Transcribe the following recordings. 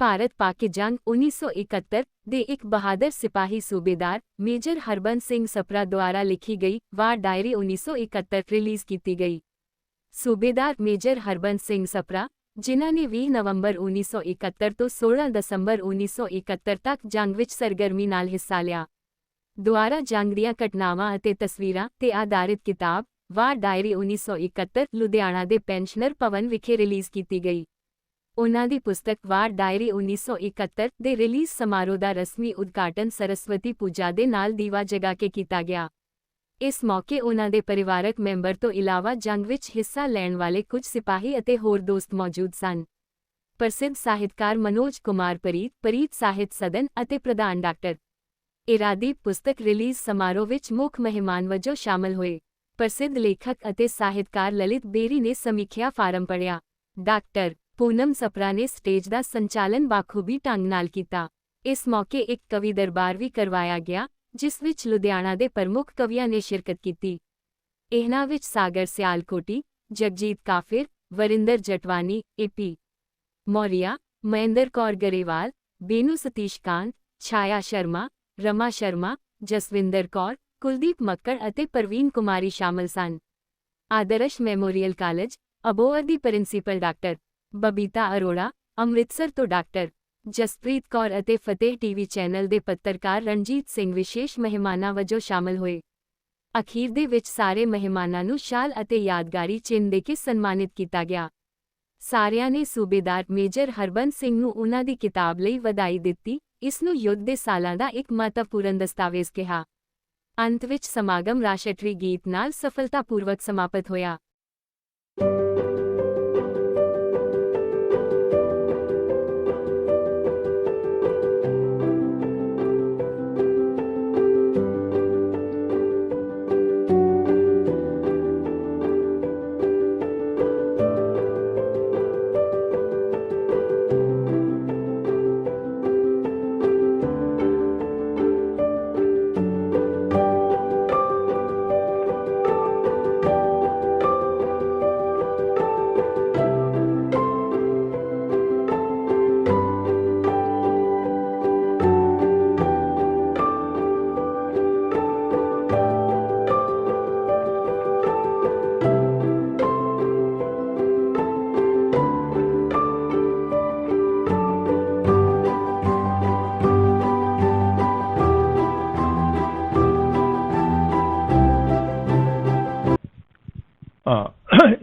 ਭਾਰਤ ਪਾਕ ਜੰਗ 1971 ਦੇ ਇੱਕ ਬਹਾਦਰ ਸਿਪਾਹੀ ਸੂਬੇਦਾਰ ਮੇਜਰ ਹਰਬੰਸ ਸਿੰਘ ਸਪਰਾ ਦੁਆਰਾ ਲਿਖੀ ਗਈ ਵਾਰ ਡਾਇਰੀ 1971 ਰਿਲੀਜ਼ ਕੀਤੀ ਗਈ ਸੂਬੇਦਾਰ ਮੇਜਰ ਹਰਬੰਸ ਸਿੰਘ ਸਪਰਾ ਜਿਨ੍ਹਾਂ ਨੇ 20 ਨਵੰਬਰ 1971 ਤੋਂ 16 ਦਸੰਬਰ 1971 ਤੱਕ ਜੰਗ ਵਿੱਚ ਸਰਗਰਮੀ ਨਾਲ ਹਿੱਸਾ ਲਿਆ ਦੁਆਰਾ ਜੰਗ ਦੀਆਂ ਘਟਨਾਵਾਂ ਅਤੇ ਤਸਵੀਰਾਂ ਤੇ ਆਧਾਰਿਤ ਕਿਤਾਬ ਵਾਰ ਡਾਇਰੀ 1971 ਲੁਧਿਆਣਾ ਦੇ ਪੈਨਸ਼ਨਰ ਭਵਨ ਵਿਖੇ ਰਿਲੀਜ਼ ਕੀਤੀ ਗਈ ਉਨ੍ਹਾਂ ਦੀ ਪੁਸਤਕ ਵਾਰ ਡਾਇਰੀ 1971 ਦੇ ਰਿਲੀਜ਼ ਸਮਾਰੋਹ ਦਾ ਰਸਮੀ ਉਦਘਾਟਨ ਸਰਸਵਤੀ ਪੂਜਾ ਦੇ ਨਾਲ ਦੀਵਾ ਜਗਾ ਕੇ ਕੀਤਾ ਗਿਆ। ਇਸ ਮੌਕੇ ਉਨ੍ਹਾਂ ਦੇ ਪਰਿਵਾਰਕ ਮੈਂਬਰ ਤੋਂ ਇਲਾਵਾ ਜੰਗ ਵਿੱਚ ਹਿੱਸਾ ਲੈਣ ਵਾਲੇ ਕੁਝ ਸਿਪਾਹੀ ਅਤੇ ਹੋਰ ਦੋਸਤ ਮੌਜੂਦ ਸਨ। ਪ੍ਰਸਿੱਧ ਸਾਹਿਤਕਾਰ ਮਨੋਜ ਕੁਮਾਰ ਪਰੀਤ ਪਰੀਤ ਸਾਹਿਤ ਸਦਨ ਅਤੇ ਪ੍ਰਧਾਨ ਡਾਕਟਰ ਇਰਾਦੀ ਪੁਸਤਕ ਰਿਲੀਜ਼ ਸਮਾਰੋਹ ਵਿੱਚ ਮੁੱਖ ਮਹਿਮਾਨ ਵਜੋਂ ਸ਼ਾਮਲ ਹੋਏ। ਪ੍ਰਸਿੱਧ ਲੇਖਕ ਅਤੇ ਸਾਹਿਤਕਾਰ ਲਲਿਤ ਬੇਰੀ ਨੇ ਸਮੀਖਿਆ ਫਾਰਮ ਪੜ੍ਹਿਆ। ਡਾਕਟਰ ਪੂਨਮ ਸਪਰਾ ਨੇ ਸਟੇਜ ਦਾ ਸੰਚਾਲਨ ਬਾਖੂਬੀ ਢੰਗ ਨਾਲ ਕੀਤਾ। ਇਸ ਮੌਕੇ ਇੱਕ ਕਵੀ ਦਰਬਾਰ ਵੀ ਕਰਵਾਇਆ ਗਿਆ, ਜਿਸ ਵਿੱਚ ਲੁਧਿਆਣਾ ਦੇ ਪ੍ਰਮੁੱਖ ਕਵੀਆਂ ਨੇ ਸ਼ਿਰਕਤ ਕੀਤੀ। ਇਹਨਾਂ ਵਿੱਚ ਸਾਗਰ ਸਿਆਲਕੋਟੀ, ਜਗਜੀਤ ਕਾਫਿਰ, ਵਰਿੰਦਰ ਜਟਵਾਨੀ ਏਪੀ ਮੌਰੀਆ, ਮਹਿੰਦਰ ਕੌਰ ਗਰੇਵਾਲ, ਬੇਨੂ ਸਤੀਸ਼ ਕਾਂਤ, ਛਾਇਆ ਸ਼ਰਮਾ, ਰਮਾ ਸ਼ਰਮਾ, ਜਸਵਿੰਦਰ ਕੌਰ, ਕੁਲਦੀਪ ਮੱਕੜ ਅਤੇ ਪ੍ਰਵੀਨ ਕੁਮਾਰੀ ਸ਼ਾਮਲ ਸਨ। ਆਦਰਸ਼ ਮੈਮੋਰੀਅਲ ਕਾਲਜ, ਅਬੋਹਰ ਦੀ ਪ੍ਰਿੰਸੀਪਲ ਡਾਕਟਰ ਬਬੀਤਾ ਅਰੋੜਾ, ਅੰਮ੍ਰਿਤਸਰ ਤੋਂ ਡਾਕਟਰ ਜਸਪ੍ਰੀਤ ਕੌਰ ਅਤੇ ਫਤਿਹ ਟੀਵੀ ਚੈਨਲ ਦੇ ਪੱਤਰਕਾਰ ਰਣਜੀਤ ਸਿੰਘ ਵਿਸ਼ੇਸ਼ ਮਹਿਮਾਨਾਂ ਵਜੋਂ ਸ਼ਾਮਲ ਹੋਏ। ਅਖੀਰ ਦੇ ਵਿੱਚ ਸਾਰੇ ਮਹਿਮਾਨਾਂ ਨੂੰ ਸ਼ਾਲ ਅਤੇ ਯਾਦਗਾਰੀ ਚਿੰਨ੍ਹ ਦੇ ਕੇ ਸਨਮਾਨਿਤ ਕੀਤਾ ਗਿਆ। ਸਾਰਿਆਂ ਨੇ ਸੂਬੇਦਾਰ ਮੇਜਰ ਹਰਬੰਸ ਸਿੰਘ ਨੂੰ ਉਨ੍ਹਾਂ ਦੀ ਕਿਤਾਬ ਲਈ ਵਧਾਈ ਦਿੱਤੀ, ਇਸ ਨੂੰ ਯੁੱਧ ਦੇ ਸਾਲਾਂ ਦਾ ਇੱਕ ਮਹੱਤਵਪੂਰਨ ਦਸਤਾਵੇਜ਼ ਕਿਹਾ। ਅੰਤ ਵਿੱਚ ਸਮਾਗਮ ਰਾਸ਼ਟਰੀ ਗੀਤ ਨਾਲ ਸਫਲਤਾਪੂਰਵਕ ਸਮਾਪਤ ਹੋਇਆ।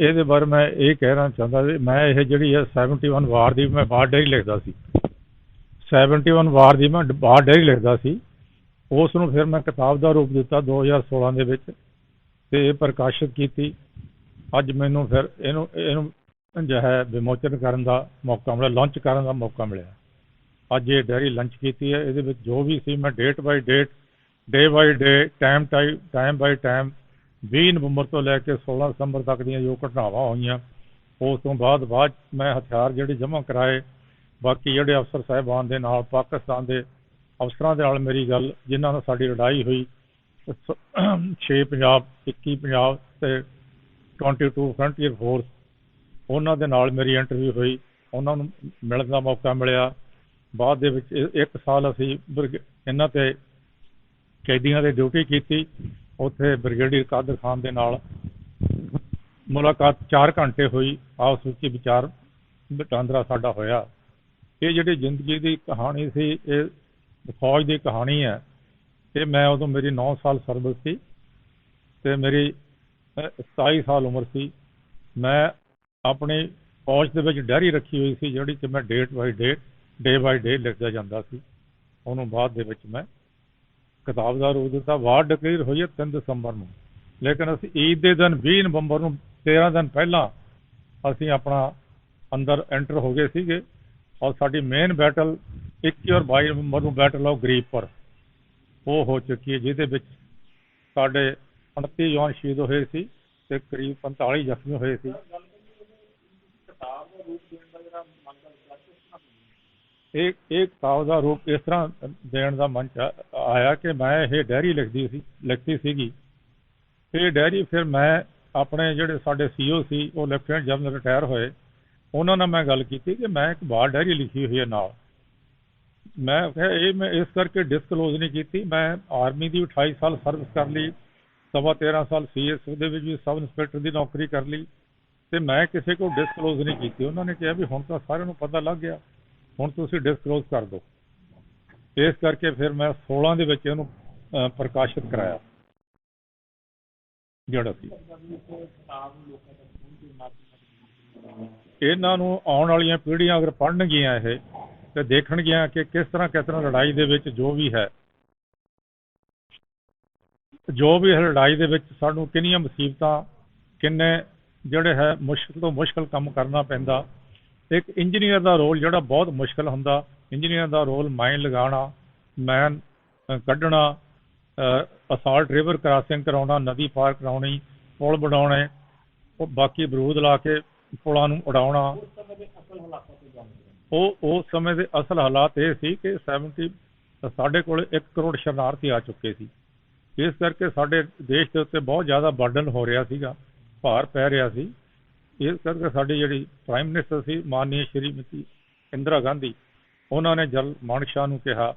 ਇਹਦੇ ਬਾਰੇ ਮੈਂ ਇਹ ਕਹਿਣਾ ਚਾਹੁੰਦਾ ਵੀ ਮੈਂ ਇਹ ਜਿਹੜੀ ਹੈ 71 ਵਾਰ ਦੀ ਮੈਂ ਬਾਹਰ ਡਾਇਰੀ ਲਿਖਦਾ ਸੀ। 71 ਵਾਰ ਦੀ ਮੈਂ ਡ- ਬਾਹਰ ਡਾਇਰੀ ਲਿਖਦਾ ਸੀ। ਉਸ ਨੂੰ ਫਿਰ ਮੈਂ ਕਿਤਾਬ ਦਾ ਰੂਪ ਦਿੱਤਾ 2016 ਦੇ ਵਿੱਚ ਤੇ ਇਹ ਪ੍ਰਕਾਸ਼ਿਤ ਕੀਤੀ। ਅੱਜ ਮੈਨੂੰ ਫਿਰ ਇਹਨੂੰ ਇਹਨੂੰ ਜੋ ਹੈ ਵਿਮੋਚਨ ਕਰਨ ਦਾ ਮੌਕਾ ਮਿਲਿਆ ਲਾਂਚ ਕਰਨ ਦਾ ਮੌਕਾ ਮਿਲਿਆ। ਅੱਜ ਇਹ ਡਾਇਰੀ ਲਾਂਚ ਕੀਤੀ ਹੈ। ਇਹਦੇ ਵਿੱਚ ਜੋ ਵੀ ਸੀ, ਮੈਂ date by date day by day time time time by time 20 ਨਵੰਬਰ ਤੋਂ ਲੈ ਕੇ 16 ਦਸੰਬਰ ਤੱਕ ਦੀਆਂ ਜੋ ਘਟਨਾਵਾਂ ਹੋਈਆਂ, ਉਸ ਤੋਂ ਬਾਅਦ ਬਾਅਦ 'ਚ ਮੈਂ ਹਥਿਆਰ ਜਿਹੜੇ ਜਮ੍ਹਾਂ ਕਰਾਏ। ਬਾਕੀ ਜਿਹੜੇ ਅਫਸਰ ਸਾਹਿਬਾਨ ਦੇ ਨਾਲ, ਪਾਕਿਸਤਾਨ ਦੇ ਅਫਸਰਾਂ ਦੇ ਨਾਲ ਮੇਰੀ ਗੱਲ, ਜਿਨ੍ਹਾਂ ਨਾਲ ਸਾਡੀ ਲੜਾਈ ਹੋਈ 6 ਪੰਜਾਬ 21 ਪੰਜਾਬ ਤੇ 22 ਫਰੰਟੀਅਰ ਫੋਰਸ ਉਹਨਾਂ ਦੇ ਨਾਲ ਮੇਰੀ ਇੰਟਰਵਿਊ ਹੋਈ। ਉਹਨਾਂ ਨੂੰ ਮਿਲਣ ਦਾ ਮੌਕਾ ਮਿਲਿਆ। ਬਾਅਦ ਦੇ ਵਿੱਚ ਇਹ- ਇੱਕ ਸਾਲ ਅਸੀਂ ਬ੍ਰਿਗ- ਇਹਨਾਂ ਤੇ ਕੈਦੀਆਂ ਦੇ ਡਿਊਟੀ ਕੀਤੀ। ਉੱਥੇ ਬ੍ਰਿਗੇਡੀਅਰ ਕਾਦਰ ਖਾਨ ਦੇ ਨਾਲ ਮੁਲਾਕਾਤ 4 ਘੰਟੇ ਹੋਈ। ਆਪਸ ਵਿੱਚ ਹੀ ਵਿਚਾਰ ਵਟਾਂਦਰਾ ਸਾਡਾ ਹੋਇਆ। ਇਹ ਜਿਹੜੀ ਜ਼ਿੰਦਗੀ ਦੀ ਕਹਾਣੀ ਸੀ ਇਹ ਫੌਜ ਦੀ ਕਹਾਣੀ ਹੈ। ਤੇ ਮੈਂ ਉਦੋਂ ਮੇਰੀ 9 ਸਾਲ ਸਰਵਿਸ ਸੀ ਤੇ ਮੇਰੀ ਅਹ, 27 ਸਾਲ ਉਮਰ ਸੀ। ਮੈਂ ਆਪਣੀ ਫੌਜ ਦੇ ਵਿੱਚ ਡਾਇਰੀ ਰੱਖੀ ਹੋਈ ਸੀ ਜਿਹੜੀ ਕਿ ਮੈਂ date by date day by ਡੇ ਲਿਖਦਾ ਜਾਂਦਾ ਸੀ। ਉਹਨੂੰ ਬਾਅਦ ਦੇ ਵਿੱਚ ਮੈਂ ਕਿਤਾਬ ਦਾ ਰੂਪ ਦਿੱਤਾ ਵਾਰ ਡਿਕਲੇਅਰ ਹੋਈ ਹੈ 3 ਦਸੰਬਰ ਨੂੰ। ਲੇਕਿਨ ਅਸੀਂ ਈਦ ਦੇ ਦਿਨ 20 ਨਵੰਬਰ ਨੂੰ 13 ਦਿਨ ਪਹਿਲਾਂ ਅਸੀਂ ਆਪਣਾ ਅੰਦਰ ਐਂਟਰ ਹੋ ਗਏ ਸੀਗੇ ਔਰ ਸਾਡੀ ਮੇਨ ਬੈਟਲ 21 ਔਰ 22 ਨਵੰਬਰ ਨੂੰ ਬੈਟਲ ਆਫ ਗਰੀਪਰ ਉਹ ਹੋ ਚੁੱਕੀ ਹੈ, ਜਿਹਦੇ ਵਿੱਚ ਸਾਡੇ 29 ਜਵਾਨ ਸ਼ਹੀਦ ਹੋਏ ਸੀ ਤੇ ਕਰੀਬ 45 ਜ਼ਖਮੀ ਹੋਏ ਸੀ। ਇਹ ਇਹ ਕਿਤਾਬ ਦਾ ਰੂਪ ਇਸ ਤਰ੍ਹਾਂ ਦੇਣ ਦਾ ਮਨ 'ਚ ਆਇਆ ਕਿ ਮੈਂ ਇਹ ਡਾਇਰੀ ਲਿਖਦੀ ਸੀ, ਲਿਖਤੀ ਸੀਗੀ। ਇਹ ਡਾਇਰੀ ਫਿਰ ਮੈਂ ਆਪਣੇ ਜਿਹੜੇ ਸਾਡੇ ਸੀਓ ਸੀ, ਉਹ ਲੈਫਟੀਨੈਂਟ ਜਨਰਲ ਰਿਟਾਇਰ ਹੋਏ। ਉਹਨਾਂ ਨਾਲ ਮੈਂ ਗੱਲ ਕੀਤੀ ਕਿ ਮੈਂ ਇੱਕ ਬਾਰ ਡਾਇਰੀ ਲਿਖੀ ਹੋਈ ਹੈ ਨਾਲ। ਮੈਂ ਕਿਹਾ, ਇਹ ਮੈਂ ਇਸ ਕਰਕੇ ਡਿਸਕਲੋਜ਼ ਨਹੀਂ ਕੀਤੀ। ਮੈਂ ਆਰਮੀ ਦੀ 28 ਸਾਲ ਸਰਵਿਸ ਕਰ ਲਈ, ਸਵਾ 13 ਸਾਲ ਸੀਐਸ ਦੇ ਵਿੱਚ ਵੀ ਸਬ ਇੰਸਪੈਕਟਰ ਦੀ ਨੌਕਰੀ ਕਰ ਲਈ। ਤੇ ਮੈਂ ਕਿਸੇ ਕੋਲ ਡਿਸਕਲੋਜ਼ ਨਹੀਂ ਕੀਤੀ। ਉਹਨਾਂ ਨੇ ਕਿਹਾ ਵੀ ਹੁਣ ਤਾਂ ਸਾਰਿਆਂ ਨੂੰ ਪਤਾ ਲੱਗ ਗਿਆ। ਹੁਣ ਤੁਸੀਂ ਡਿਸਕਲੋਜ਼ ਕਰ ਦਿਓ। ਇਸ ਕਰਕੇ ਫਿਰ ਮੈਂ 16 ਦੇ ਵਿੱਚ ਇਹਨੂੰ ਪ੍ਰਕਾਸ਼ਿਤ ਕਰਾਇਆ। ਜਿਹੜਾ ਸੀ। ਇਹਨਾਂ ਨੂੰ ਆਉਣ ਵਾਲੀਆਂ ਪੀੜ੍ਹੀਆਂ ਅਗਰ ਪੜ੍ਹਨਗੀਆਂ ਇਹ, ਤੇ ਦੇਖਣਗੀਆਂ ਕਿ ਕਿਸ ਤਰ੍ਹਾਂ ਕਿਸ ਤਰ੍ਹਾਂ ਲੜਾਈ ਦੇ ਵਿੱਚ ਜੋ ਵੀ ਹੈ। ਜੋ ਵੀ ਹੈ ਲੜਾਈ ਦੇ ਵਿੱਚ ਸਾਨੂੰ ਕਿੰਨੀਆਂ ਮੁਸੀਬਤਾਂ, ਕਿੰਨੇ ਜਿਹੜੇ ਹੈ ਮੁਸ਼ਕਲ ਤੋਂ ਮੁਸ਼ਕਲ ਕੰਮ ਕਰਨਾ ਪੈਂਦਾ ਇੱਕ ਇੰਜੀਨੀਅਰ ਦਾ ਰੋਲ ਜਿਹੜਾ ਬਹੁਤ ਮੁਸ਼ਕਲ ਹੁੰਦਾ ਇੰਜੀਨੀਅਰ ਦਾ ਰੋਲ ਮਾਈਨ ਲਗਾਉਣਾ ਮੈਨ ਕੱਢਣਾ ਅਸਾਲਟ ਰਿਵਰ ਕ੍ਰਾਸਿੰਗ ਕਰਾਉਣਾ, ਨਦੀ ਪਾਰ ਕਰਾਉਣੀ, ਪੁਲ ਬਣਾਉਣੇ, ਉਹ ਬਾਕੀ ਬਰੂਦ ਲਾ ਕੇ ਪੁਲਾਂ ਨੂੰ ਉਡਾਉਣਾ। ਉਹ ਉਸ ਸਮੇਂ ਦੇ ਅਸਲ ਹਾਲਾਤ ਇਹ ਸੀ ਕਿ 70 ਸਾਡੇ ਕੋਲ 1 ਕਰੋੜ ਸ਼ਰਨਾਰਥੀ ਆ ਚੁੱਕੇ ਸੀ। ਇਸ ਕਰਕੇ ਸਾਡੇ ਦੇਸ਼ ਦੇ ਉੱਤੇ ਬਹੁਤ ਜ਼ਿਆਦਾ ਬਰਡਨ ਹੋ ਰਿਹਾ ਸੀਗਾ, ਭਾਰ ਪੈ ਰਿਹਾ ਸੀ। ਇਸ ਕਰਕੇ ਸਾਡੀ ਜਿਹੜੀ ਪ੍ਰਾਈਮ ਮਿਨਿਸਟਰ ਸੀ ਮਾਨਨੀय ਸ਼੍ਰੀਮਤੀ ਇੰਦਰਾ ਗਾਂਧੀ, ਉਹਨਾਂ ਨੇ ਜਲ ਮਾਨਕ ਸ਼ਾਹ ਨੂੰ ਕਿਹਾ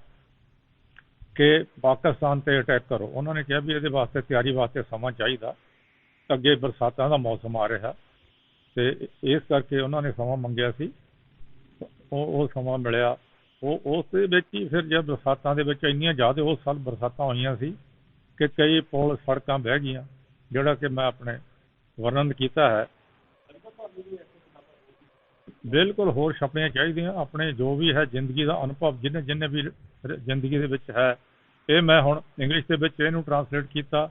ਕਿ ਪਾਕਿਸਤਾਨ ਤੇ ਅਟੈਕ ਕਰੋ। ਉਹਨਾਂ ਨੇ ਕਿਹਾ ਵੀ ਇਹਦੇ ਵਾਸਤੇ, ਤਿਆਰੀ ਵਾਸਤੇ ਸਮਾਂ ਚਾਹੀਦਾ। ਅੱਗੇ ਬਰਸਾਤਾਂ ਦਾ ਮੌਸਮ ਆ ਰਿਹਾ ਤੇ ਇਸ ਕਰਕੇ ਉਹਨਾਂ ਨੇ ਸਮਾਂ ਮੰਗਿਆ ਸੀ। ਉਹ ਉਹ ਸਮਾਂ ਮਿਲਿਆ। ਉਹ, ਉਸ ਦੇ ਵਿੱਚ ਹੀ ਫਿਰ ਜਦ ਬਰਸਾਤਾਂ ਦੇ ਵਿੱਚ ਇੰਨੀਆਂ ਜ਼ਿਆਦਾ ਉਸ ਸਾਲ ਬਰਸਾਤਾਂ ਹੋਈਆਂ ਸੀ ਕਿ ਕਈ ਪੁਲ ਸੜਕਾਂ ਬਹਿ ਗਈਆਂ, ਜਿਹੜਾ ਕਿ ਮੈਂ ਆਪਣੇ ਵਰਣਨ ਕੀਤਾ ਹੈ। ਬਿਲਕੁਲ ਹੋਰ ਛਪਣੀਆਂ ਚਾਹੀਦੀਆਂ ਆਪਣੇ ਜੋ ਵੀ ਹੈ ਜ਼ਿੰਦਗੀ ਦਾ ਅਨੁਭਵ ਜਿੰਨੇ ਜਿੰਨੇ ਵੀ ਜ਼ਿੰਦਗੀ ਦੇ ਵਿੱਚ ਹੈ ਇਹ ਮੈਂ ਹੁਣ ਇੰਗਲਿਸ਼ ਦੇ ਵਿੱਚ ਇਹਨੂੰ ਟਰਾਂਸਲੇਟ ਕੀਤਾ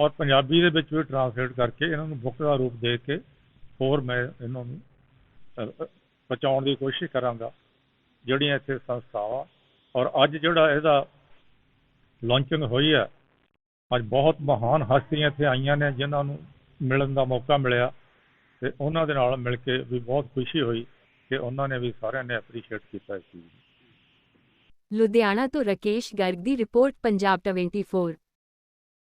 ਔਰ ਪੰਜਾਬੀ ਦੇ ਵਿੱਚ ਵੀ ਟਰਾਂਸਲੇਟ ਕਰਕੇ ਇਹਨਾਂ ਨੂੰ ਬੁੱਕ ਦਾ ਰੂਪ ਦੇ ਕੇ ਹੋਰ ਮੈਂ ਇਹਨਾਂ ਨੂੰ ਅ, ਪਹੁੰਚਾਉਣ ਦੀ ਕੋਸ਼ਿਸ਼ ਕਰਾਂਗਾ ਜਿਹੜੀਆਂ ਇੱਥੇ ਸੰਸਥਾਵਾਂ ਔਰ ਅੱਜ ਜਿਹੜਾ ਇਹਦਾ ਲਾਂਚਿੰਗ ਹੋਈ ਹੈ ਅੱਜ ਬਹੁਤ ਮਹਾਨ ਹਸਤੀਆਂ ਇੱਥੇ ਆਈਆਂ ਨੇ ਜਿਨ੍ਹਾਂ ਨੂੰ ਮਿਲਣ ਦਾ ਮੌਕਾ ਮਿਲਿਆ। ਤੇ ਉਹਨਾਂ ਦੇ ਨਾਲ ਮਿਲ ਕੇ ਵੀ ਬਹੁਤ ਖੁਸ਼ੀ ਹੋਈ ਕਿ ਉਹਨਾਂ ਨੇ ਵੀ ਸਾਰਿਆਂ ਨੇ ਐਪਰੀਸ਼ੀਏਟ ਕੀਤਾ ਇਸ ਚੀਜ਼ ਨੂੰ। ਲੁਧਿਆਣਾ ਤੋਂ ਰਕੇਸ਼ ਗਰਗ ਦੀ ਰਿਪੋਰਟ ਪੰਜਾਬ 24